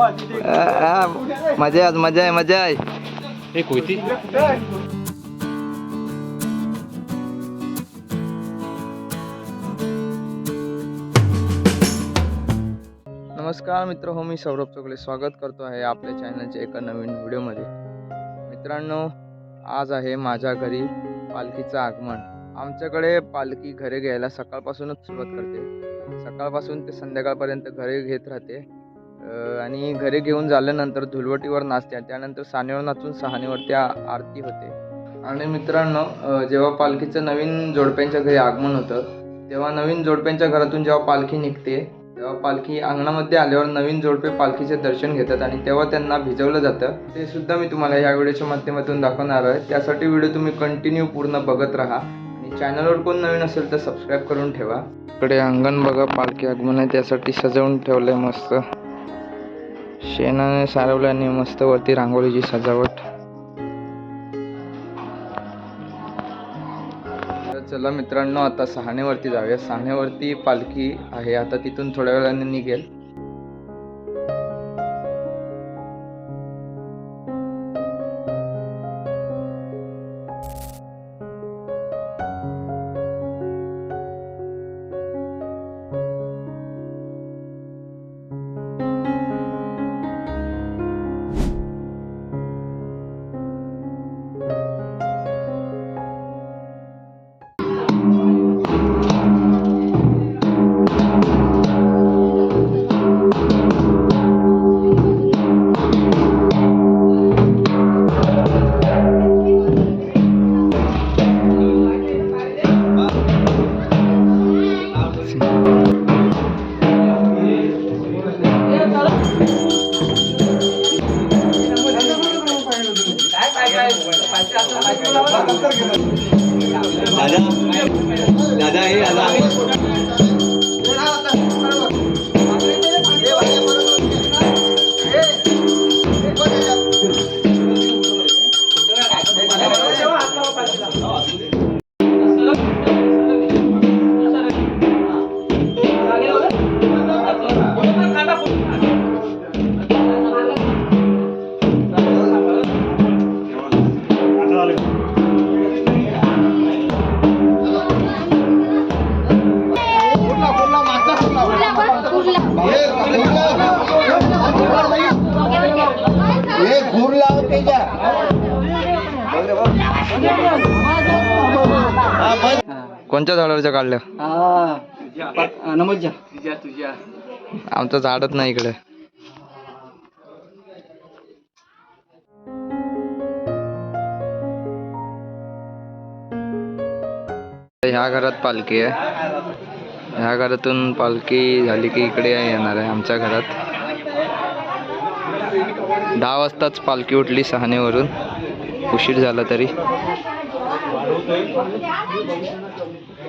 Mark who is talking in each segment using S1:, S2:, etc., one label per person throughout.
S1: मजा आज मजा आहे मजा आहे.
S2: हे कोयती
S1: नमस्कार मित्र हो मी सौरभ चोगले. स्वागत करतो आहे आपल्या चॅनलच्या एका नवीन व्हिडिओमध्ये. मित्रांनो आज आहे माझ्या घरी पालखीचं आगमन. आमच्याकडे पालखी घरी घ्यायला सकाळपासूनच सुरुवात करते. सकाळपासून ते संध्याकाळपर्यंत घरी घेत राहते. आणि घरी घेऊन झाल्यानंतर धुलवटीवर नाचते त्यानंतर सानेवर नाचून सहानेवर त्या आरती होते. आणि मित्रांनो जेव्हा पालखीचं नवीन जोडप्यांच्या घरी आगमन होतं तेव्हा नवीन जोडप्यांच्या घरातून जेव्हा पालखी निघते तेव्हा पालखी अंगणामध्ये आल्यावर नवीन जोडपे पालखीचे दर्शन घेतात आणि तेव्हा त्यांना भिजवलं जातं. ते सुद्धा मी तुम्हाला या व्हिडिओच्या माध्यमातून दाखवणार आहे. त्यासाठी व्हिडिओ तुम्ही कंटिन्यू पूर्ण बघत राहा. आणि चॅनलवर कोण नवीन असेल तर सबस्क्राईब करून ठेवा. इकडे अंगण बघा पालखी आगमन आहे त्यासाठी सजवून ठेवलं आहे मस्त. शेणाने सारवल्याने मस्त वरती रांगोळीची सजावट. चला मित्रांनो आता सहाणेवरती जाऊया. सहाणेवरती पालखी आहे. आता तिथून थोड्या वेळाने निघेल. दादा दादा हे दादा कोणत्या झाडावरच्या काढल्या
S3: नमस्जा
S1: आमचं झाडच नाही इकडे. ह्या घरात पालखी आहे. ह्या घरातून पालखी झाली की इकडे येणार आहे आमच्या घरात. दहा वाजताच पालखी उठली सहानेवरून उशीर झाला तरी.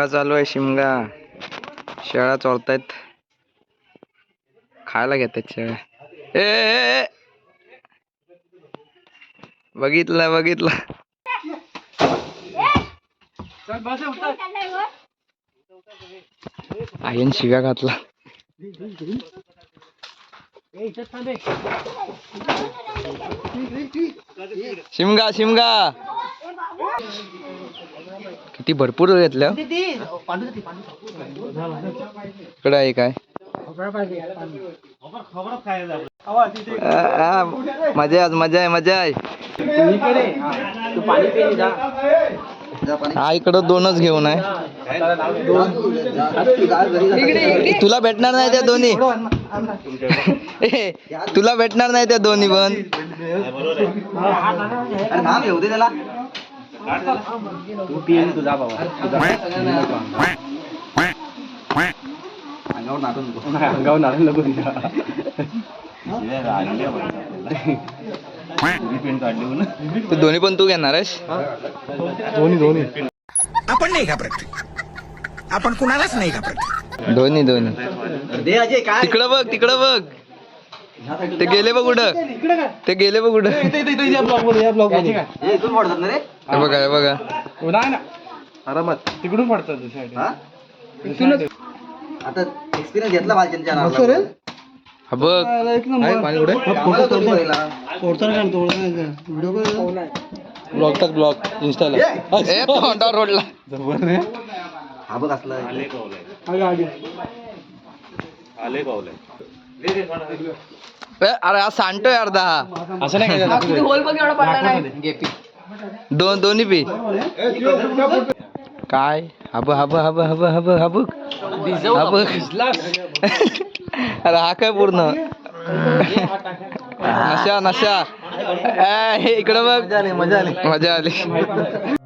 S1: शिमगा चालू आहे शिमगा. शेळ्या चोरतायत. खायला घेतात शेळ्या. ए. बघितलं बघितलं. आईन शिव्या घातला. शिमगा शिमगा. किती भरपूर घेतल्या. इकडे आहे काय? मजा आहे आज मजा आहे मजा आहे. हा इकडं दोनच घेऊन आहे. तुला भेटणार नाही त्या दोन्ही. तुला भेटणार नाही त्या दोन्ही पण.
S2: तू पिन तुझा बाबा. अंगावर नको. नको
S1: ते दोन्ही पण तू घेणार आहेस?
S2: दोन्ही दोन्ही
S3: आपण नाही घाबरत. आपण कुणालाच नाही घाबरत.
S1: दोन्ही दोन्ही
S2: दे अजय काय?
S1: तिकडं बघ तिकडं बघ. ते गेले बघ कुठं? ते गेले बघ कुठं?
S2: हे इथून पडतात ना रे?
S1: हे बघा हे बघा.
S2: नाही ना. आरामात तिकडून पडतात आता एक्सपिरियन्स घेतला भालचंदच्या नावाला.
S1: हा बघ.
S2: आम्हाला थोडी पहिला.
S1: ब्लॉग टाक ब्लॉग इंस्टाला ए तोंडावर रोडला
S2: हा बघ असला.
S1: ए, अरे हा सांडतोय अर्धा हा
S2: असं नाही
S1: दोन दोन्ही पी. काय? हब हब हब हब हब हब. हब. अरे हा काय पूर्ण? नशा नशा. ए, हे इकडं बघ.
S2: मजा आली.
S1: मजा आली.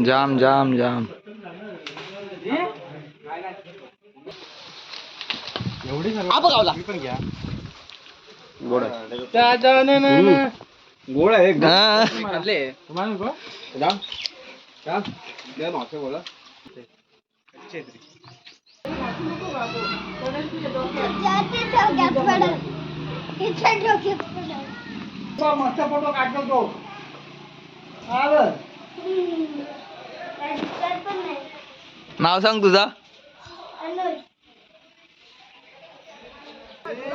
S1: जाम जाम जाम.
S2: गोड आहे.
S1: हा.
S4: जाते डोक्यात पडल तिच्या डोक्यात पडल
S2: मस्त फोटो काढतो तो.
S1: नाव सांग तुझा.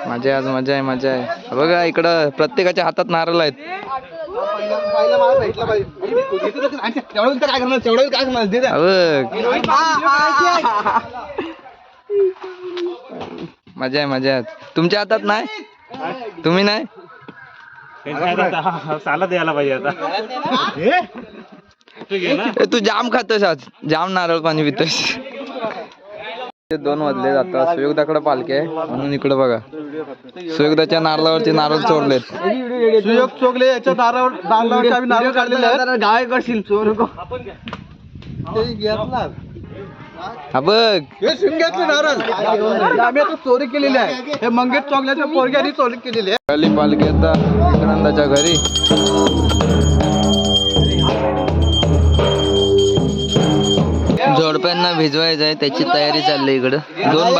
S1: मजा आहे आज मजा आहे मजा आहे. बघा इकडं प्रत्येकाच्या हातात नारळ आहेत. हा मजा आहे मजा आहे. तुमच्या हातात नाही. तुम्ही नाही?
S2: साला द्यायला पाहिजे आता.
S1: तू जाम खातोस आज. जाम नारळ पाणी पितोस. ते दोन वाजले आता सुयोगदाकडे पालखी आहे. म्हणून इकडे बघा. सुयोगदाच्या नारळावरती नारळ चोरलेत.
S2: सुयोग चोगले याच्या आम्ही नारळ काढलेले गाय करशील चोर
S1: हा बघ.
S2: हे शिमग्यातले नारळ. आम्ही आता चोरी केलेली आहे. हे मंगेश चोगल्याच्या पोरग्याने चोरी केलेली आहे.
S1: पालखी आता विक्रांताच्या घरी. जोडप्यांना भिजवायचं आहे त्याची तयारी चालली इकडं. दोन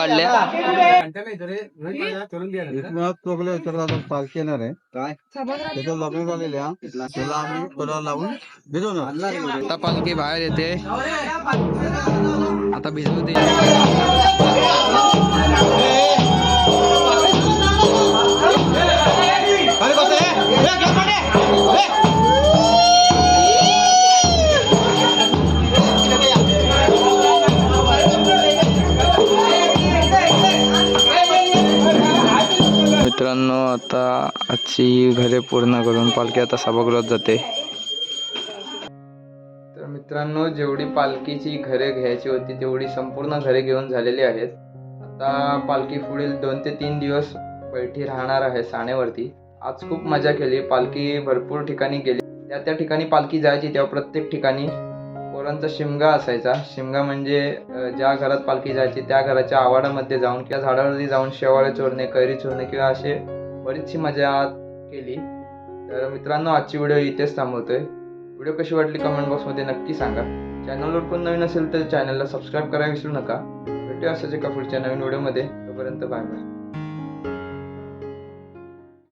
S2: याच्यावर पालखी येणार आहे. काय? त्याचं लग्न त्याला आम्ही कोणाला लावून भिजवणार
S1: आता पालखी बाहेर येते. आता भिजवते आता आजची घरे पूर्ण करून पालखी आता सभागृहात जाते. तर मित्रांनो जेवढी पालखीची घरे घ्यायची होती तेवढी संपूर्ण घरे घेऊन झालेली आहेत. आता पालखी पुढील दोन ते तीन दिवस बैठी राहणार आहे साणेवरती. आज खूप मजा केली पालखी भरपूर ठिकाणी गेली. त्या त्या ठिकाणी पालखी जायची तेव्हा प्रत्येक ठिकाणी पोरांचा शिमगा असायचा. शिमगा म्हणजे ज्या घरात पालखी जायची त्या घराच्या आवाडामध्ये जाऊन किंवा झाडावरती जाऊन शेवाळे चोरणे कैरी चोरणे किंवा असे बरीचशी मजा केली. तर मित्रांनो आजची व्हिडिओ इथेच थांबवतोय. व्हिडिओ कशी वाटली कमेंट बॉक्समध्ये नक्की सांगा. चॅनलवर कोण नवीन असेल तर चॅनलला सबस्क्राईब करायला विसरू नका. भेटूया असायचे एका पुढच्या नवीन व्हिडिओमध्ये तोपर्यंत बाय बाय